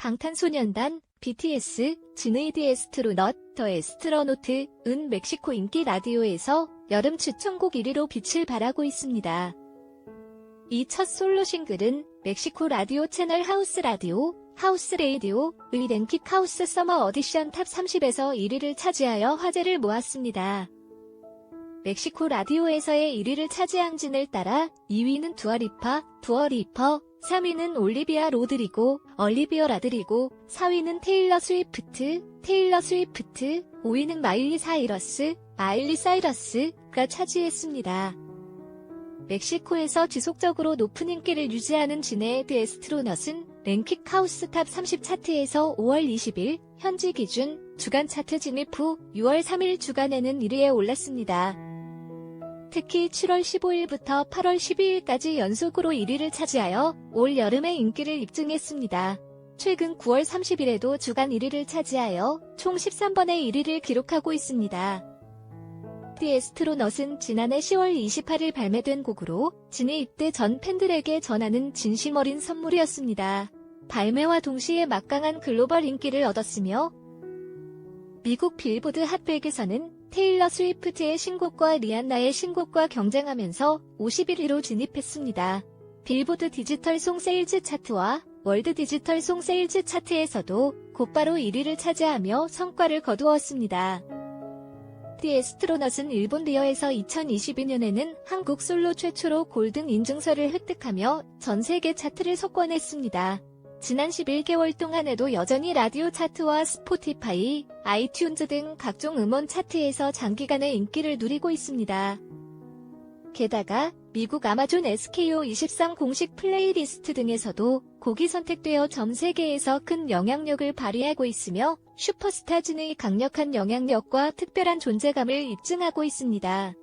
방탄소년단, BTS, 지네이드 에스트로넛, 더 에스트러노트, 은 멕시코 인기 라디오에서 여름 추천곡 1위로 빛을 발하고 있습니다. 이 첫 솔로 싱글은 멕시코 라디오 채널 하우스 라디오, 하우스 레이디오 의 랭킥 하우스 서머 어디션 탑 30에서 1위를 차지하여 화제를 모았습니다. 멕시코 라디오에서의 1위를 차지한 진을 따라 2위는 두아리파, 두어리퍼, 3위는 올리비아 로드리고, 얼리비어 라드리고, 4위는 테일러 스위프트, 테일러 스위프트, 5위는 마일리 사이러스, 마일리 사이러스가 차지했습니다. 멕시코에서 지속적으로 높은 인기를 유지하는 지네드 에스트로넛은 랭킥 하우스 탑 30 차트에서 5월 20일 현지 기준 주간 차트 진입 후 6월 3일 주간에는 1위에 올랐습니다. 특히 7월 15일부터 8월 12일까지 연속으로 1위를 차지하여 올 여름의 인기를 입증했습니다. 최근 9월 30일에도 주간 1위를 차지하여 총 13번의 1위를 기록하고 있습니다. 디에스트로넛은 지난해 10월 28일 발매된 곡으로 진이 입대 전 팬들에게 전하는 진심 어린 선물이었습니다. 발매와 동시에 막강한 글로벌 인기를 얻었으며 미국 빌보드 핫백에서는 테일러 스위프트의 신곡과 리안나의 신곡과 경쟁하면서 51위로 진입했습니다. 빌보드 디지털 송 세일즈 차트와 월드 디지털 송 세일즈 차트에서도 곧바로 1위를 차지하며 성과를 거두었습니다. 디에스트로넛은 일본 리어에서 2022년에는 한국 솔로 최초로 골든 인증서를 획득하며 전 세계 차트를 석권했습니다. 지난 11개월 동안에도 여전히 라디오 차트와 스포티파이, 아이튠즈 등 각종 음원 차트에서 장기간의 인기를 누리고 있습니다. 게다가 미국 아마존 SKO23 공식 플레이리스트 등에서도 곡이 선택되어 전 세계에서 큰 영향력을 발휘하고 있으며 슈퍼스타즈의 강력한 영향력과 특별한 존재감을 입증하고 있습니다.